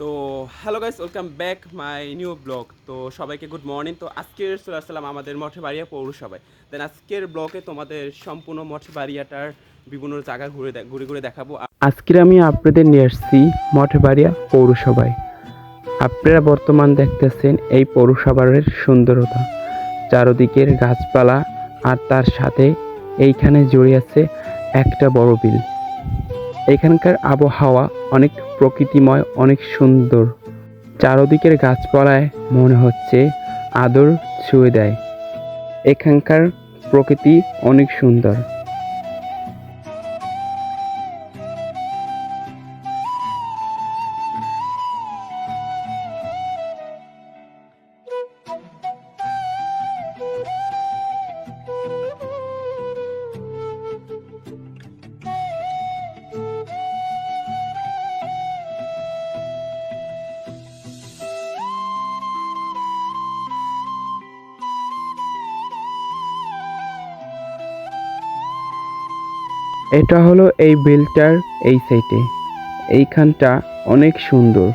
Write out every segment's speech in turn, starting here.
তো hello guys welcome back my new blog তো সবাইকে গুড মর্নিং তো আজকে চলে আসলাম আমাদের মঠে বাড়িয়া পৌরসভায়। দেন আজকের ব্লগে তোমাদের সম্পূর্ণ মঠে বাড়িয়াটার বিভিন্ন জায়গা ঘুরে ঘুরে ঘুরে দেখাবো। আজকের আমি আপনাদের নিয়ে আসছি মঠবাড়িয়া পৌরসভায়। আপনারা বর্তমান দেখতেছেন এই পৌরসভার সুন্দরতা। চারদিকের গাছপালা আর তার সাথে এইখানে জড়িয়ে আছে একটা বড় বিল। এখানকার আবহাওয়া অনেক প্রকৃতিময়, অনেক সুন্দর। চারদিকের গাছপালায় মনে হচ্ছে আদর ছুঁয়ে দেয়। এখানকার প্রকৃতি অনেক সুন্দর। এটা হলো এই বিলটার এই সাইডে এইখানটা অনেক সুন্দর।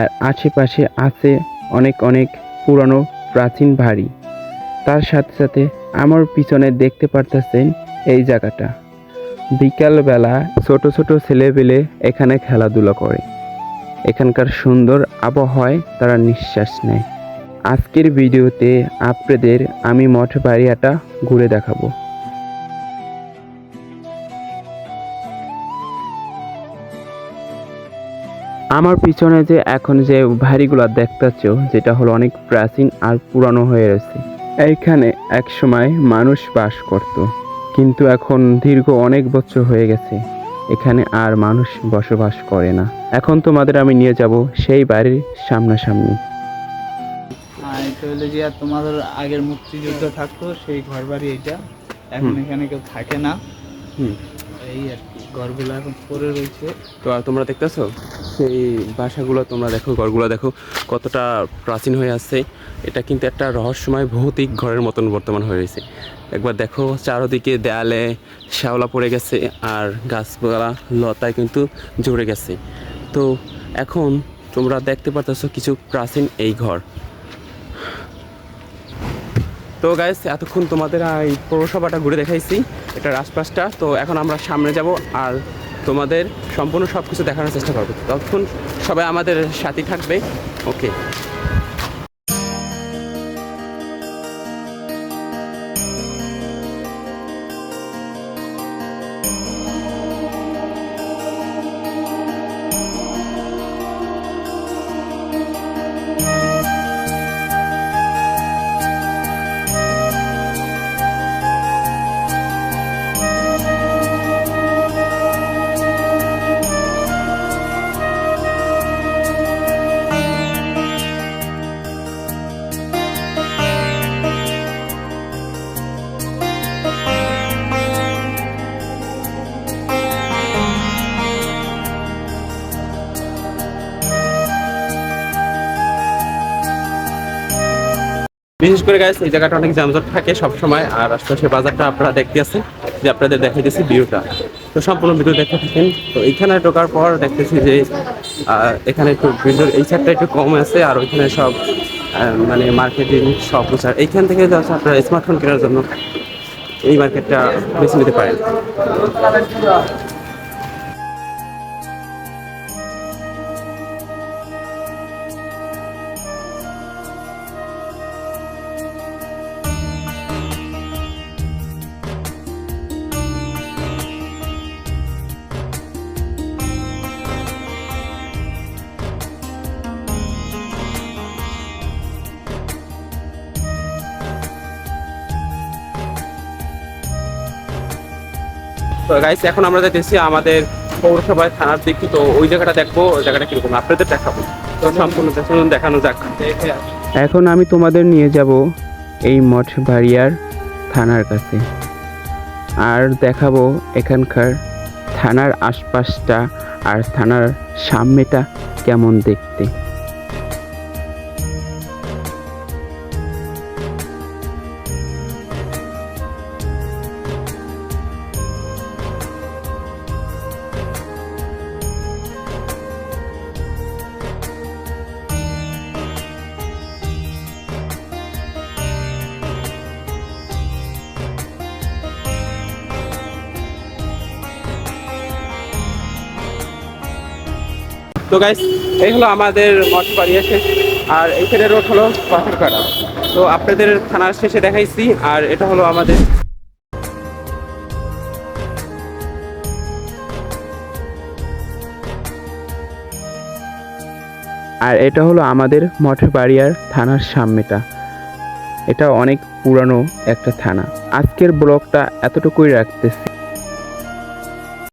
আর আশেপাশে আছে অনেক অনেক পুরানো প্রাচীন বাড়ি। তার সাথে সাথে আমার পিছনে দেখতে পারতেছেন এই জায়গাটা। বিকালবেলা ছোট ছোট ছেলেপেলে এখানে খেলাধুলা করে। এখানকার সুন্দর আবহাওয়ায় তারা নিঃশ্বাস নেয়। আজকের ভিডিওতে আপনাদের আমি মঠ বাড়িয়াটা ঘুরে দেখাবো। আমার পিছনে যে এখন যে ভারীগুলো দেখতেছ যেটা হলো অনেক প্রাচীন আর পুরানো হয়ে রয়েছে। এইখানে এক সময় মানুষ বাস করত কিন্তু এখন দীর্ঘ অনেক বছর হয়ে গেছে। এখানে আর মানুষ বসবাস করে না। এখন তোমাদের আমি নিয়ে যাব সেই বাড়ির সামনাসামনি। যে তোমাদের আগের মুক্তিযুদ্ধ থাকতো সেই ঘর বাড়ি এইটা। এখন এখানে কেউ থাকে না। এই আর কি, ঘরগুলো এখন পড়ে রয়েছে। তোমরা দেখতেছো? সেই বাসাগুলো তোমরা দেখো, ঘরগুলো দেখো কতটা প্রাচীন হয়ে আছে এটা কিন্তু একটা রহস্যময় ভৌতিক ঘরের মতন বর্তমান হয়ে রয়েছে। একবার দেখো চারদিকে দেয়ালে শ্যাওলা পড়ে গেছে আর গাছপালা লতায় কিন্তু জড়ে গেছে। তো এখন তোমরা দেখতে পারতেছো কিছু প্রাচীন এই ঘর। তো গাইস এতক্ষণ তোমাদের এই পৌরসভাটা ঘুরে দেখাইছি, এটা আশপাশটা তো এখন আমরা সামনে যাব আর তোমাদের সম্পূর্ণ সব কিছু দেখানোর চেষ্টা করব। ততক্ষণ সবাই আমাদের সাথে থাকবে। ওকে করে গাইস এই জায়গাটা অনেক যানজট থাকে সব সময় আর আশপাশে বাজারটা আপনারা দেখতে আছেন, যে আপনাদের দেখাইতেছি ভিউটা। তো সম্পূর্ণ ভিডিও দেখতে থাকেন। তো এইখানে ঢোকার পর দেখতেছি যে এখানে একটু ভিডিওর এই সাইডটা একটু কম আছে, আর ওইখানে সব মানে মার্কেটিং সব প্রচার এইখান থেকে যাচ্ছে আপনারা স্মার্টফোন কেনার জন্য, এই মার্কেটটা বেছে নিতে পারেন। তো গাইস এখন আমরা যাইতেছি আমাদের পৌরসভায় থানার দিকে। তো ওই জায়গাটা দেখব, ওই জায়গাটা কীরকম? আপনাদের দেখাবো। তো সম্পূর্ণ দেখুন যাক। এখন আমি তোমাদের নিয়ে যাব এই মঠ বাড়িয়ার থানার কাছে। আর দেখাবো এখানকার থানার আশপাশটা আর থানার সামনেটা কেমন দেখতে। তো গাইস এই হলো আমাদের মঠবাড়ি শেষ আর এইখানে রোড হলো পাথরকাটা তো আপনাদের থানার শেষে দেখাইছি, আর এটা হলো আমাদের আর এটা হলো আমাদের মঠবাড়িয়ার থানার সামনেটা। এটা অনেক পুরানো একটা থানা। আজকের ব্লগটা এতটুকুই রাখতেছি।